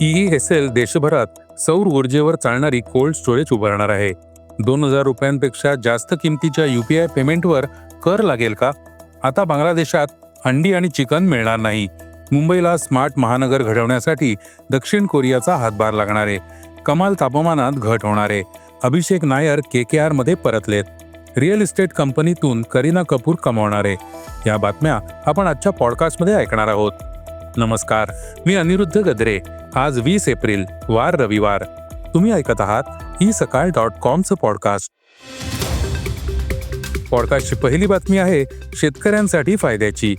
E S L देशभरात सौर ऊर्जेवर चालणारी कोल्ड स्टोरेज उभारणार आहे. दोन हजार रुपयांपेक्षा जास्त किमतीच्या युपीआय पेमेंटवर कर लागेल का? आता बांगलादेशात अंडी आणि चिकन मिळणार नाही. मुंबईला स्मार्ट महानगर घडवण्यासाठी दक्षिण कोरियाचा हातभार लागणार आहे. कमाल तापमानात घट होणार आहे. अभिषेक नायर के के आरमध्ये परतलेत. रिअल इस्टेट कंपनीतून करीना कपूर कमावणार आहे. या बातम्या आपण आजच्या पॉडकास्टमध्ये ऐकणार आहोत. नमस्कार. मी अनिरुद्ध गद्रे. आज वीस एप्रिल वार रविवार. तुम्ही ऐकत आहात ई सकाळ डॉट कॉमचं पॉडकास्ट. पॉडकास्टची पहिली बातमी आहे शेतकऱ्यांसाठी फायद्याची.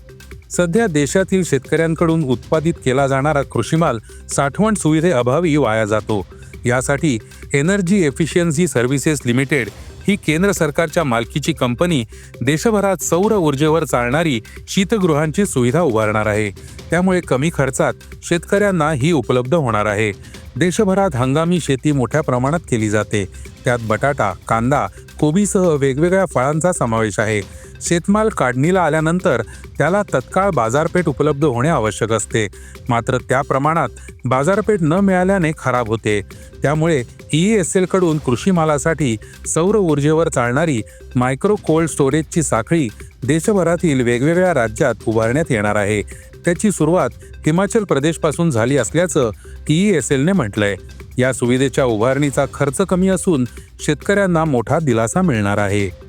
सध्या देशातील शेतकऱ्यांकडून उत्पादित केला जाणारा कृषीमाल साठवण सुविधेअभावी वाया जातो. यासाठी एनर्जी एफिशियन्सी सर्व्हिसेस लिमिटेड ही केंद्र सरकारच्या मालकीची कंपनी देशभरात सौर ऊर्जेवर चालणारी शीतगृहांची सुविधा उभारणार आहे. त्यामुळे कमी खर्चात शेतकऱ्यांना ही उपलब्ध होणार आहे. देशभरात हंगामी शेती मोठ्या प्रमाणात केली जाते. त्यात बटाटा कांदा कोबीसह वेगवेगळ्या फळांचा समावेश आहे. शेतमाल काढणीला आल्यानंतर त्याला तत्काळ बाजारपेठ उपलब्ध होणे आवश्यक असते. मात्र त्या प्रमाणात बाजारपेठ न मिळाल्याने खराब होते. त्यामुळे ई एस एलकडून कृषी मालासाठी सौर ऊर्जेवर चालणारी मायक्रो कोल्ड स्टोरेजची साखळी देशभरातील वेगवेगळ्या राज्यात उभारण्यात येणार आहे. त्याची सुरुवात हिमाचल प्रदेशपासून झाली असल्याचं ई एस एलने म्हटलंय. या सुविधेच्या उभारणीचा खर्च कमी असून शेतकऱ्यांना मोठा दिलासा मिळणार आहे.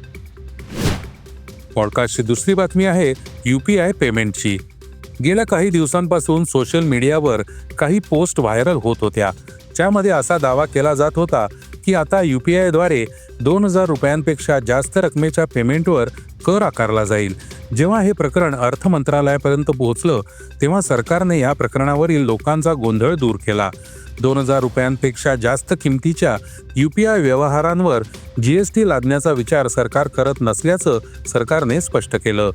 पॉडकास्टची दुसरी बातमी आहे यू पी आय पेमेंटची. गेल्या काही दिवसांपासून सोशल मीडियावर काही पोस्ट व्हायरल होत होत्या. ज्यामध्ये असा दावा केला जात होता की आता यू पी आयद्वारे दोन हजार रुपयांपेक्षा जास्त रकमेच्या पेमेंटवर कर आकारला जाईल. जेव्हा हे प्रकरण अर्थ मंत्रालयापर्यंत पोहोचलं तेव्हा सरकारने या प्रकरणावरील लोकांचा गोंधळ दूर केला. दोन हजार रुपयांपेक्षा जास्त किमतीच्या यू पी आय व्यवहारांवर जी एस टी लादण्याचा विचार सरकार करत नसल्याचं सरकारने स्पष्ट केलं.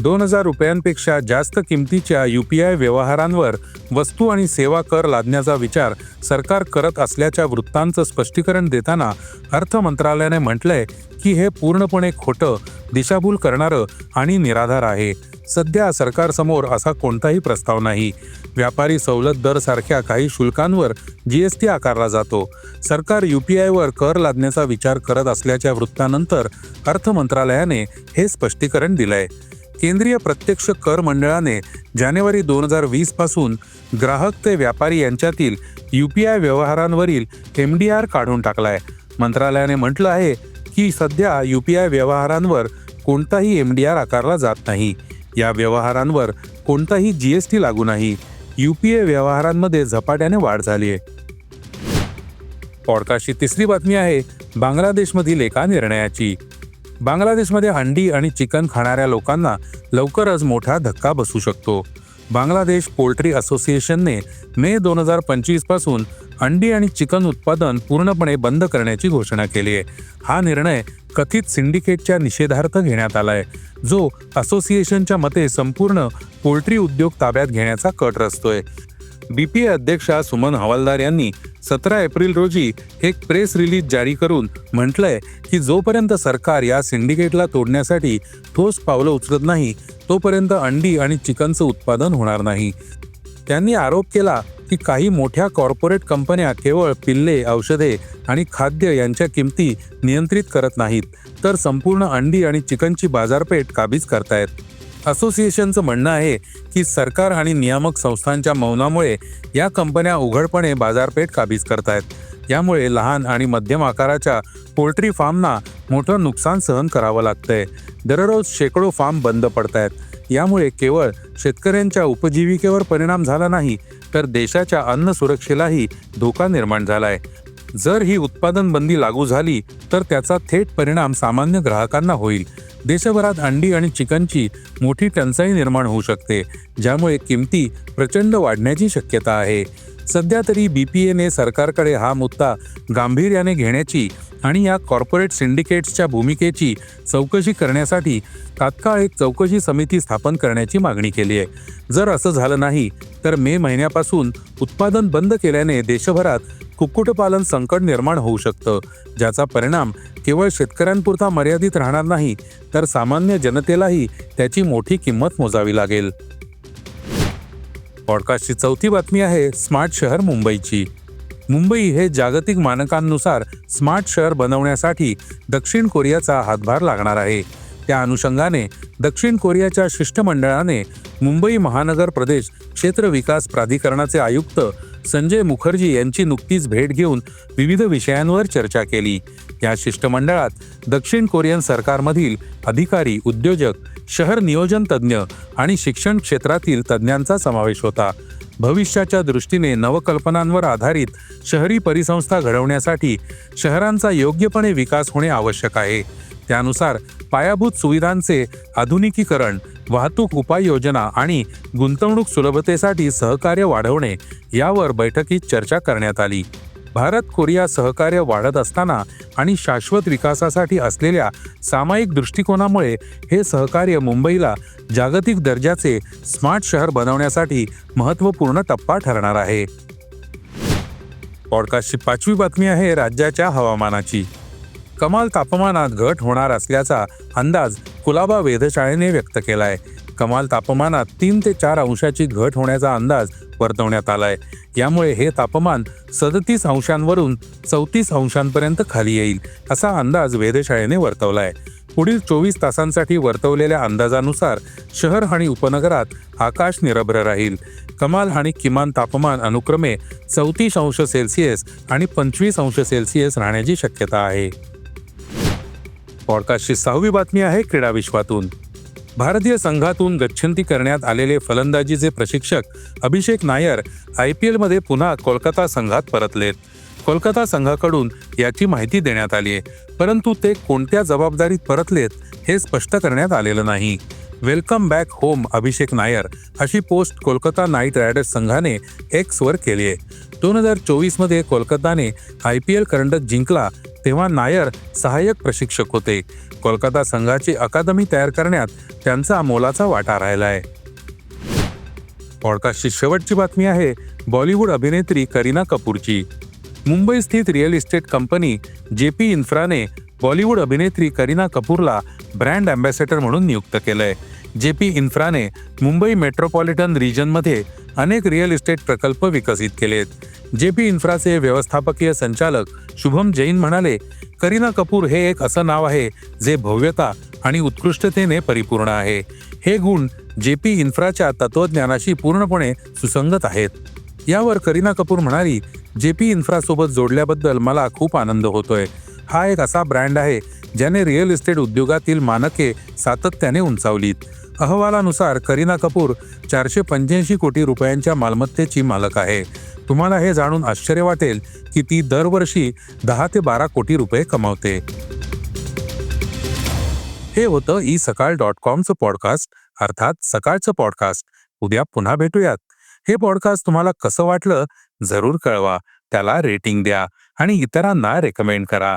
दोन हजार रुपयांपेक्षा जास्त किमतीच्या यू पी आय व्यवहारांवर वस्तू आणि सेवा कर लादण्याचा विचार सरकार करत असल्याच्या वृत्तांचं स्पष्टीकरण देताना अर्थ मंत्रालयाने म्हटलंय की हे पूर्णपणे खोटं दिशाभूल करणारं आणि निराधार आहे. सध्या सरकारसमोर असा कोणताही प्रस्ताव नाही. व्यापारी सवलत दर सारख्या काही शुल्कांवर जीएसटी आकारला जातो. सरकार यूपीआयवर कर लादण्याचा विचार करत असल्याच्या वृत्तानंतर अर्थ मंत्रालयाने हे स्पष्टीकरण दिलंय. केंद्रीय प्रत्यक्ष कर मंडळाने जानेवारी दोन हजार वीसपासून ग्राहक ते व्यापारी यांच्यातील यूपीआय व्यवहारांवरील एम डी आर काढून टाकलाय. मंत्रालयाने म्हटलं आहे की सध्या यूपीआय व्यवहारांवर कोणताही एम डी आर आकारला जात नाही. या व्यवहारांवर कोणताही जीएसटी लागू नाही. यूपीए व्यवहारांमध्ये झपाट्याने वाढ झाली आहे. पॉडकास्टची तिसरी बातमी आहे बांगलादेशमधील एका निर्णयाची. बांगलादेशमध्ये अंडी आणि चिकन खाणाऱ्या लोकांना लवकरच मोठा धक्का बसू शकतो. बांगलादेश पोल्ट्री असोसिएशनने मे दोन हजार पंचवीसपासून अंडी आणि चिकन उत्पादन पूर्णपणे बंद करण्याची घोषणा केली आहे. हा निर्णय कथित सिंडिकेटच्या निषेधार्थ घेण्यात आलाय जो असोसिएशनच्या मते संपूर्ण पोल्ट्री उद्योग ताब्यात घेण्याचा कट रचतोय. बीपीए अध्यक्षा सुमन हवालदार यांनी सतरा एप्रिल रोजी एक प्रेस रिलीज जारी करून म्हटलंय की जोपर्यंत सरकार या सिंडिकेटला तोडण्यासाठी ठोस पावलं उचलत नाही तोपर्यंत अंडी आणि चिकनचं उत्पादन होणार नाही. त्यांनी आरोप केला की काही मोठ्या कॉर्पोरेट कंपन्या केवळ पिल्ले औषधे आणि खाद्य यांच्या किमती नियंत्रित करत नाहीत तर संपूर्ण अंडी आणि चिकनची बाजारपेठ काबीज करतायत. असोसिएशनचं म्हणणं आहे की सरकार आणि नियामक संस्थांच्या मौनामुळे या कंपन्या उघडपणे बाजारपेठ काबीज करतायत. यामुळे लहान आणि मध्यम आकाराच्या पोल्ट्री फार्मना मोठं नुकसान सहन करावं लागतंय. दररोज शेकडो फार्म बंद पडतायत. यामुळे केवळ शेतकऱ्यांच्या उपजीविकेवर परिणाम झाला नाही तर देशाच्या अन्न सुरक्षेलाही धोका निर्माण झालाय. जर ही उत्पादन बंदी लागू झाली तर त्याचा थेट परिणाम सामान्य ग्राहकांना होईल. देशभरात अंडी आणि चिकनची मोठी टंचाई निर्माण होऊ शकते ज्यामुळे किमती प्रचंड वाढण्याची शक्यता आहे. सध्या तरी बीपीएने सरकारकडे हा मुद्दा गांभीर्याने घेण्याची आणि या कॉर्पोरेट सिंडिकेट्सच्या भूमिकेची चौकशी करण्यासाठी तात्काळ एक चौकशी समिती स्थापन करण्याची मागणी केली आहे. जर असं झालं नाही तर मे महिन्यापासून उत्पादन बंद केल्याने देशभरात कुक्कुटपालन संकट निर्माण होऊ शकतं ज्याचा परिणाम केवळ शेतकऱ्यांपुरता मर्यादित राहणार नाही तर सामान्य जनतेलाही त्याची मोठी किंमत मोजावी लागेल. पॉडकास्टची चौथी बातमी आहे स्मार्ट शहर मुंबईची. मुंबई हे जागतिक मानकांनुसार स्मार्ट शहर बनवण्यासाठी दक्षिण कोरियाचा हातभार लागणार आहे. त्या अनुषंगाने दक्षिण कोरियाच्या शिष्टमंडळाने मुंबई महानगर प्रदेश क्षेत्र विकास प्राधिकरणाचे आयुक्त संजय मुखर्जी यांची नुकतीच भेट घेऊन विविध विषयांवर चर्चा केली. या शिष्टमंडळात दक्षिण कोरियन सरकारमधील अधिकारी उद्योजक शहर नियोजन तज्ज्ञ आणि शिक्षण क्षेत्रातील तज्ज्ञांचा समावेश होता. भविष्याच्या दृष्टीने नवकल्पनांवर आधारित शहरी परिसंस्था घडवण्यासाठी शहरांचा योग्यपणे विकास होणे आवश्यक आहे. त्यानुसार पायाभूत सुविधांचे आधुनिकीकरण वाहतूक उपाययोजना आणि गुंतवणूक सुलभतेसाठी सहकार्य वाढवणे यावर बैठकीत चर्चा करण्यात आली. भारत कोरिया सहकार्य वाढत असताना आणि शाश्वत विकासासाठी असलेल्या सामायिक दृष्टिकोनामुळे हे सहकार्य मुंबईला जागतिक दर्जाचे स्मार्ट शहर बनवण्यासाठी महत्त्वपूर्ण टप्पा ठरणार आहे. पॉडकास्टची पाचवी बातमी आहे राज्याच्या हवामानाची. कमाल तापमानात घट होणार असल्याचा अंदाज कुलाबा वेधशाळेने व्यक्त केलाय. कमाल तापमानात तीन ते चार अंशाची घट होण्याचा अंदाज वर्तवण्यात आलाय. यामुळे हे तापमान सदतीस अंशांवरून चौतीस अंशांपर्यंत खाली येईल असा अंदाज वेधशाळेने वर्तवलाय. पुढील चोवीस तासांसाठी वर्तवलेल्या अंदाजानुसार शहर आणि उपनगरात आकाश निरभ्र राहील. कमाल आणि किमान तापमान अनुक्रमे चौतीस अंश सेल्सिअस आणि पंचवीस अंश सेल्सिअस राहण्याची शक्यता आहे. पॉडकास्टची सहावी बातमी आहे क्रीडा विश्वातून. भारतीय संघातून गच्छंती करण्यात आलेले फलंदाजीचे प्रशिक्षक अभिषेक नायर आय पी एलमध्ये पुन्हा कोलकाता संघात परतलेत. कोलकाता संघाकडून याची माहिती देण्यात आली आहे परंतु ते कोणत्या जबाबदारीत परतलेत हे स्पष्ट करण्यात आलेलं नाही. Welcome back home Abhishek Nair अशी पोस्ट कोलकाता नाईट रायडर्स संघाने एक्सवर केली आहे. दोन हजार चोवीसमध्ये कोलकाताने आय पी एल करंडक जिंकला तेव्हा नायर सहाय्यक प्रशिक्षक होते. कोलकाता संघाची अकादमी तयार करण्यात त्यांचा मोलाचा वाटा राहिला आहे पॉडकास्टची शेवटची बातमी आहे बॉलिवूड अभिनेत्री करीना कपूरची. मुंबई स्थित real estate company J P इन्फ्राने Bollywood अभिनेत्री करीना कपूरला ब्रँड अँबॅसेडर म्हणून नियुक्त केलंय. जे पी इन्फ्राने मुंबई मेट्रोपॉलिटन रिजनमध्ये अनेक रिअल इस्टेट प्रकल्प विकसित केलेत. जे पी इन्फ्राचे व्यवस्थापकीय संचालक शुभम जैन म्हणाले करीना कपूर हे एक असं नाव आहे जे भव्यता आणि उत्कृष्टतेने परिपूर्ण आहे. हे गुण जे पी इन्फ्राच्या तत्वज्ञानाशी पूर्णपणे सुसंगत आहेत. यावर करीना कपूर म्हणाली जे पी इन्फ्रासोबत जोडल्याबद्दल मला खूप आनंद होतोय. हा एक असा ब्रँड आहे ज्याने रिअल इस्टेट उद्योगातील मानके सातत्याने उंचावलीत. अहवालानुसार करीना कपूर चारशे पंच्याऐंशी कोटी रुपयांच्या मालमत्तेची मालक आहे. तुम्हाला हे जाणून आश्चर्य वाटेल की ती दरवर्षी दहा ते बारा कोटी रुपये कमावते. हे होतं ई सकाळ डॉट कॉमचं पॉडकास्ट अर्थात सकाळचं पॉडकास्ट. उद्या पुन्हा भेटूयात. हे पॉडकास्ट तुम्हाला कसं वाटलं जरूर कळवा. त्याला रेटिंग द्या आणि इतरांना रेकमेंड करा.